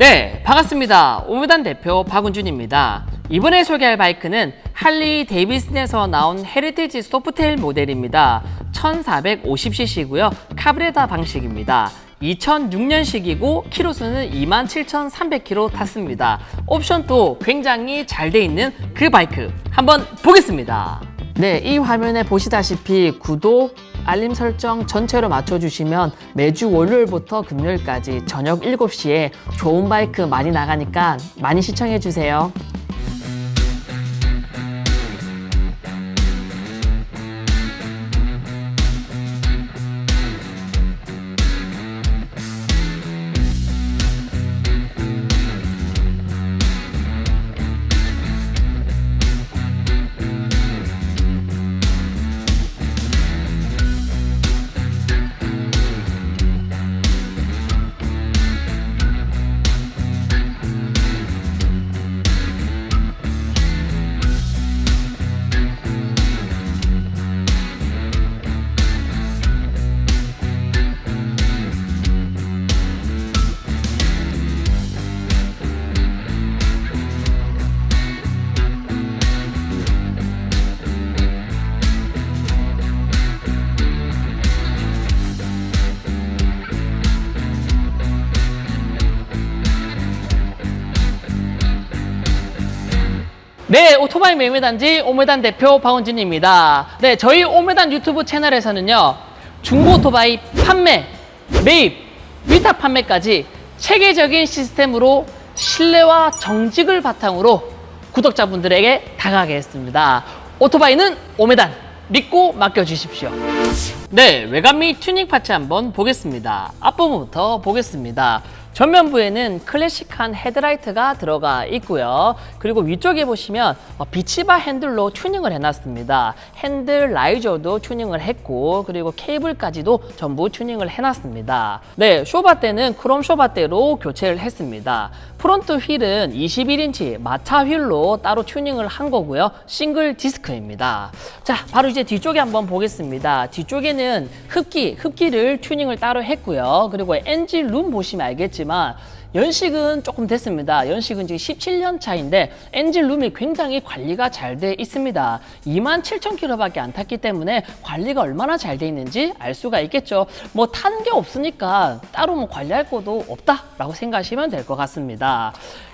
네, 반갑습니다. 오무단 대표 박은준입니다. 이번에 소개할 바이크는 할리 데이비슨에서 나온 헤리티지 소프테일 모델입니다. 1450cc고요. 카브레다 방식입니다. 2006년식이고 키로수는 27,300km 탔습니다. 옵션도 굉장히 잘 돼 있는 그 바이크 한번 보겠습니다. 네, 이 화면에 보시다시피 구독, 알림 설정 전체로 맞춰주시면 매주 월요일부터 금요일까지 저녁 7시에 좋은 바이크 많이 나가니까 많이 시청해주세요. 네, 오토바이 매매단지 오메단 대표 박원진입니다. 네, 저희 오메단 유튜브 채널에서는요, 중고 오토바이 판매, 매입, 위탁 판매까지 체계적인 시스템으로 신뢰와 정직을 바탕으로 구독자분들에게 다가가게 했습니다. 오토바이는 오메단, 믿고 맡겨주십시오. 네, 외관 및 튜닝 파츠 한번 보겠습니다. 앞부분부터 보겠습니다. 전면부에는 클래식한 헤드라이트가 들어가 있고요. 그리고 위쪽에 보시면 어, 비치바 핸들로 튜닝을 해놨습니다. 핸들 라이저도 튜닝을 했고 그리고 케이블까지도 전부 튜닝을 해놨습니다. 네, 쇼바대는 크롬 쇼바대로 교체를 했습니다. 프론트 휠은 21인치 마차 휠로 따로 튜닝을 한 거고요. 싱글 디스크입니다. 자, 바로 이제 뒤쪽에 한번 보겠습니다. 뒤쪽에는 흡기, 흡기를 튜닝을 따로 했고요. 그리고 엔진 룸 보시면 알겠지만 연식은 조금 됐습니다. 연식은 지금 17년 차인데 엔진 룸이 굉장히 관리가 잘 돼 있습니다. 27,000km밖에 안 탔기 때문에 관리가 얼마나 잘 돼 있는지 알 수가 있겠죠. 뭐탄게 없으니까 따로 뭐 관리할 것도 없다라고 생각하시면 될 것 같습니다.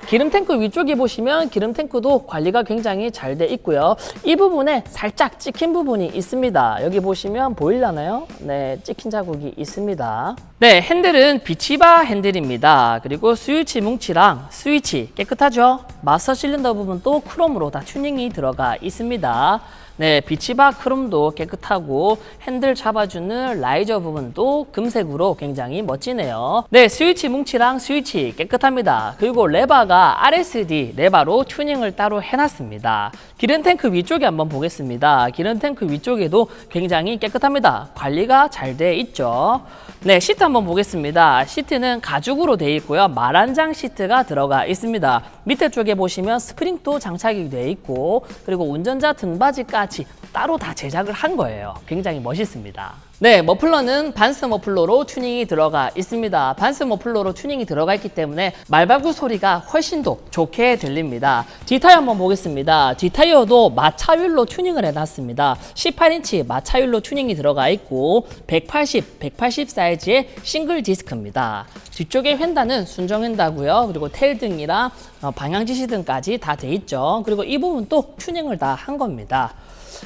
기름 탱크 위쪽에 보시면 기름 탱크도 관리가 굉장히 잘 돼 있고요. 이 부분에 살짝 찍힌 부분이 있습니다. 여기 보시면 보이려나요? 네, 찍힌 자국이 있습니다. 네, 핸들은 비치바 핸들입니다. 그리고 스위치 뭉치랑 스위치 깨끗하죠? 마스터 실린더 부분도 크롬으로 다 튜닝이 들어가 있습니다. 네, 비치바 크롬도 깨끗하고 핸들 잡아주는 라이저 부분도 금색으로 굉장히 멋지네요. 네, 스위치 뭉치랑 스위치 깨끗합니다. 그리고 레바가 RSD 레바로 튜닝을 따로 해놨습니다. 기름 탱크 위쪽에 한번 보겠습니다. 기름 탱크 위쪽에도 굉장히 깨끗합니다. 관리가 잘 돼 있죠. 네, 시트 한번 보겠습니다. 시트는 가죽으로 되어 있고요. 마란장 시트가 들어가 있습니다. 밑에 쪽에 보시면 스프링도 장착이 되어 있고 그리고 운전자 등받이까지 따로 다 제작을 한 거예요. 굉장히 멋있습니다. 네, 머플러는 반스 머플러로 튜닝이 들어가 있습니다. 반스 머플러로 튜닝이 들어가 있기 때문에 말발굽 소리가 훨씬 더 좋게 들립니다. 뒷타이어 한번 보겠습니다. 뒷타이어도 마차율로 튜닝을 해놨습니다. 18인치 마차율로 튜닝이 들어가 있고 180, 180 사이즈의 싱글 디스크입니다. 뒤쪽에 휀다는 순정 휀다고요. 그리고 테일 등이랑 어, 방향 지시 등까지 다 돼 있죠. 그리고 이 부분 또 튜닝을 다 한 겁니다.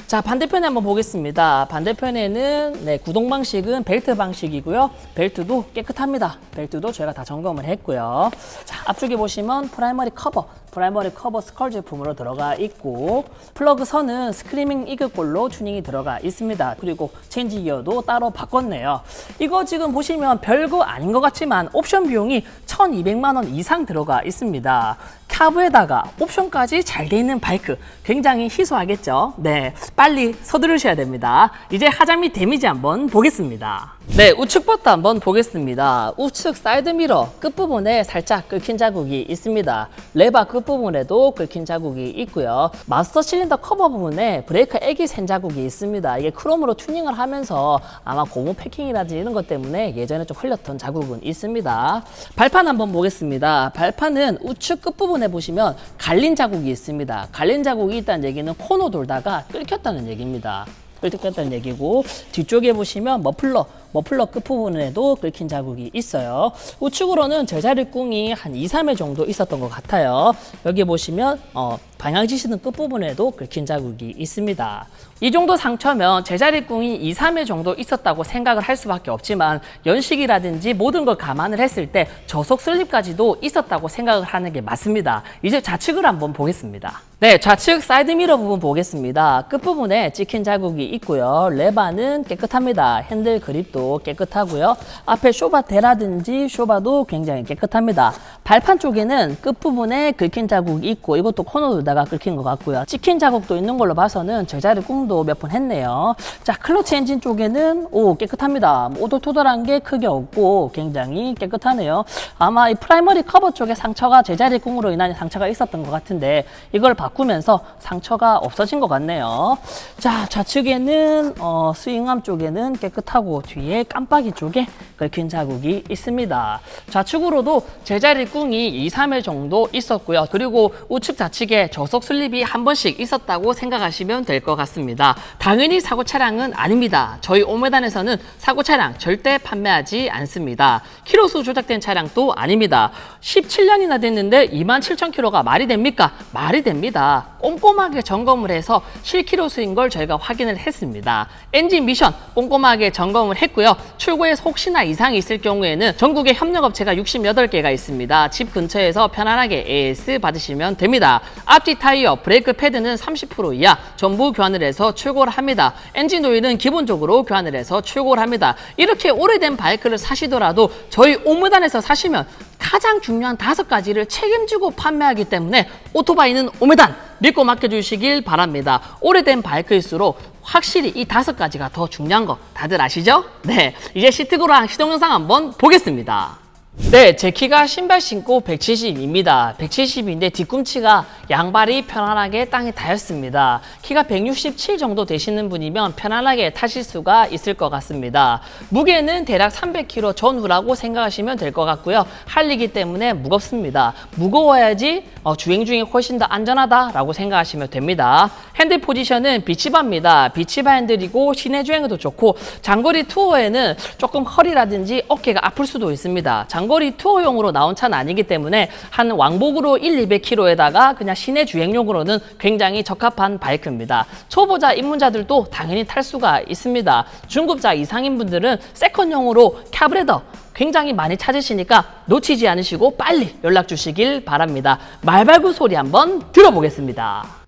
자 반대편에 한번 보겠습니다. 반대편에는 네, 구동 방식은 벨트 방식이고요. 벨트도 깨끗합니다. 벨트도 저희가 다 점검을 했고요. 자 앞쪽에 보시면 프라이머리 커버, 프라이머리 커버 스컬 제품으로 들어가 있고 플러그 선은 스크리밍 이글볼로 튜닝이 들어가 있습니다. 그리고 체인지 기어도 따로 바꿨네요. 이거 지금 보시면 별거 아닌 것 같지만 옵션 비용이 1,200만 원 이상 들어가 있습니다. 카브에다가 옵션까지 잘 돼 있는 바이크 굉장히 희소하겠죠? 네, 빨리 서두르셔야 됩니다. 이제 하자 및 데미지 한번 보겠습니다. 네, 우측 버튼 한번 보겠습니다. 우측 사이드 미러 끝부분에 살짝 긁힌 자국이 있습니다. 레바 끝부분에도 긁힌 자국이 있고요. 마스터 실린더 커버 부분에 브레이크 액이 샌 자국이 있습니다. 이게 크롬으로 튜닝을 하면서 아마 고무 패킹이라든지 이런 것 때문에 예전에 좀 흘렸던 자국은 있습니다. 발판 한번 보겠습니다. 발판은 우측 끝부분에 보시면 갈린 자국이 있습니다. 갈린 자국이 있다는 얘기는 코너 돌다가 끓겼다는 얘기입니다. 끓였다는 얘기고 뒤쪽에 보시면 머플러 머플러 끝부분에도 긁힌 자국이 있어요. 우측으로는 제자리 꿍이 한 2, 3회 정도 있었던 것 같아요. 여기 보시면 어, 방향 지시등 끝부분에도 긁힌 자국이 있습니다. 이 정도 상처면 제자리 꿍이 2, 3회 정도 있었다고 생각을 할 수밖에 없지만 연식이라든지 모든 걸 감안을 했을 때 저속 슬립까지도 있었다고 생각을 하는 게 맞습니다. 이제 좌측을 한번 보겠습니다. 네, 좌측 사이드 미러 부분 보겠습니다. 끝부분에 찍힌 자국이 있고요. 레바는 깨끗합니다. 핸들 그립도 깨끗하고요. 앞에 쇼바대라든지 쇼바도 굉장히 깨끗합니다. 발판 쪽에는 끝부분에 긁힌 자국이 있고 이것도 코너 돌다가 긁힌 것 같고요. 찍힌 자국도 있는 걸로 봐서는 제자리 꿍도 몇 번 했네요. 자, 클러치 엔진 쪽에는 오 깨끗합니다. 뭐 오돌토돌한 게 크게 없고 굉장히 깨끗하네요. 아마 이 프라이머리 커버 쪽에 상처가 제자리 꿍으로 인한 상처가 있었던 것 같은데 이걸 바꾸면서 상처가 없어진 것 같네요. 자, 좌측에는 어, 스윙암 쪽에는 깨끗하고 뒤에 깜빡이 쪽에 긁힌 자국이 있습니다. 좌측으로도 제자리 꿍이 2, 3회 정도 있었고요. 그리고 우측 좌측에 저속 슬립이 한 번씩 있었다고 생각하시면 될 것 같습니다. 당연히 사고 차량은 아닙니다. 저희 오메단에서는 사고 차량 절대 판매하지 않습니다. 키로수 조작된 차량도 아닙니다. 17년이나 됐는데 27,000km가 말이 됩니까? 말이 됩니다. 꼼꼼하게 점검을 해서 실키로수인 걸 저희가 확인을 했습니다. 엔진 미션 꼼꼼하게 점검을 했고요. 출고에서 혹시나 이상이 있을 경우에는 전국에 협력업체가 68개가 있습니다. 집 근처에서 편안하게 AS 받으시면 됩니다. 앞뒤 타이어, 브레이크 패드는 30% 이하 전부 교환을 해서 출고를 합니다. 엔진 오일은 기본적으로 교환을 해서 출고를 합니다. 이렇게 오래된 바이크를 사시더라도 저희 오무단에서 사시면 가장 중요한 다섯 가지를 책임지고 판매하기 때문에 오토바이는 오메단 믿고 맡겨주시길 바랍니다. 오래된 바이크일수록 확실히 이 다섯 가지가 더 중요한 거 다들 아시죠? 네, 이제 시트고랑 시동 영상 한번 보겠습니다. 네, 제 키가 신발 신고 170입니다. 170인데 뒤꿈치가 양발이 편안하게 땅에 닿였습니다. 키가 167 정도 되시는 분이면 편안하게 타실 수가 있을 것 같습니다. 무게는 대략 300kg 전후라고 생각하시면 될 것 같고요. 할리기 때문에 무겁습니다. 무거워야지 어, 주행 중에 훨씬 더 안전하다라고 생각하시면 됩니다. 핸들 포지션은 비치바입니다. 비치바 핸들이고 시내 주행에도 좋고 장거리 투어에는 조금 허리라든지 어깨가 아플 수도 있습니다. 장거리 투어용으로 나온 차는 아니기 때문에 한 왕복으로 1, 200km에다가 그냥 시내 주행용으로는 굉장히 적합한 바이크입니다. 초보자 입문자들도 당연히 탈 수가 있습니다. 중급자 이상인 분들은 세컨용으로 캐브레더 굉장히 많이 찾으시니까 놓치지 않으시고 빨리 연락 주시길 바랍니다. 말발구 소리 한번 들어보겠습니다.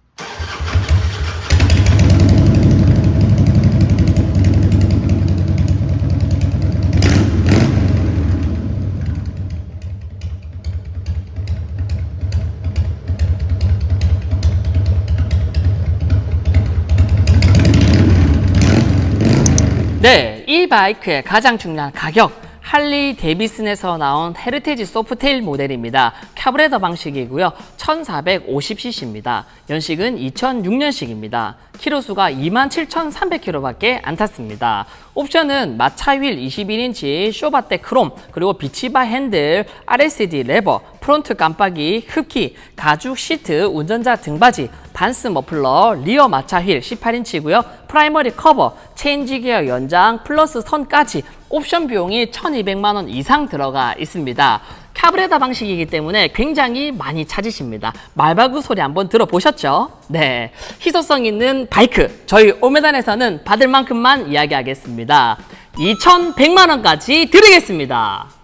네, 이 바이크의 가장 중요한 가격. 할리 데비슨에서 나온 헤르테지 소프테일 모델입니다. 캐브레더 방식이고요. 1450cc입니다. 연식은 2006년식입니다. 키로수가 27,300km밖에 안 탔습니다. 옵션은 마차 휠 21인치 쇼바테 크롬, 그리고 비치바 핸들, RSD 레버, 프론트 깜빡이, 흡기, 가죽 시트, 운전자 등받이, 반스 머플러, 리어 마차 휠 18인치고요. 프라이머리 커버, 체인지 기어 연장, 플러스 선까지 옵션 비용이 1,200만 원 이상 들어가 있습니다. 카브레다 방식이기 때문에 굉장히 많이 찾으십니다. 말바구 소리 한번 들어보셨죠? 네. 희소성 있는 바이크. 저희 오메단에서는 받을 만큼만 이야기하겠습니다. 2,100만 원까지 드리겠습니다.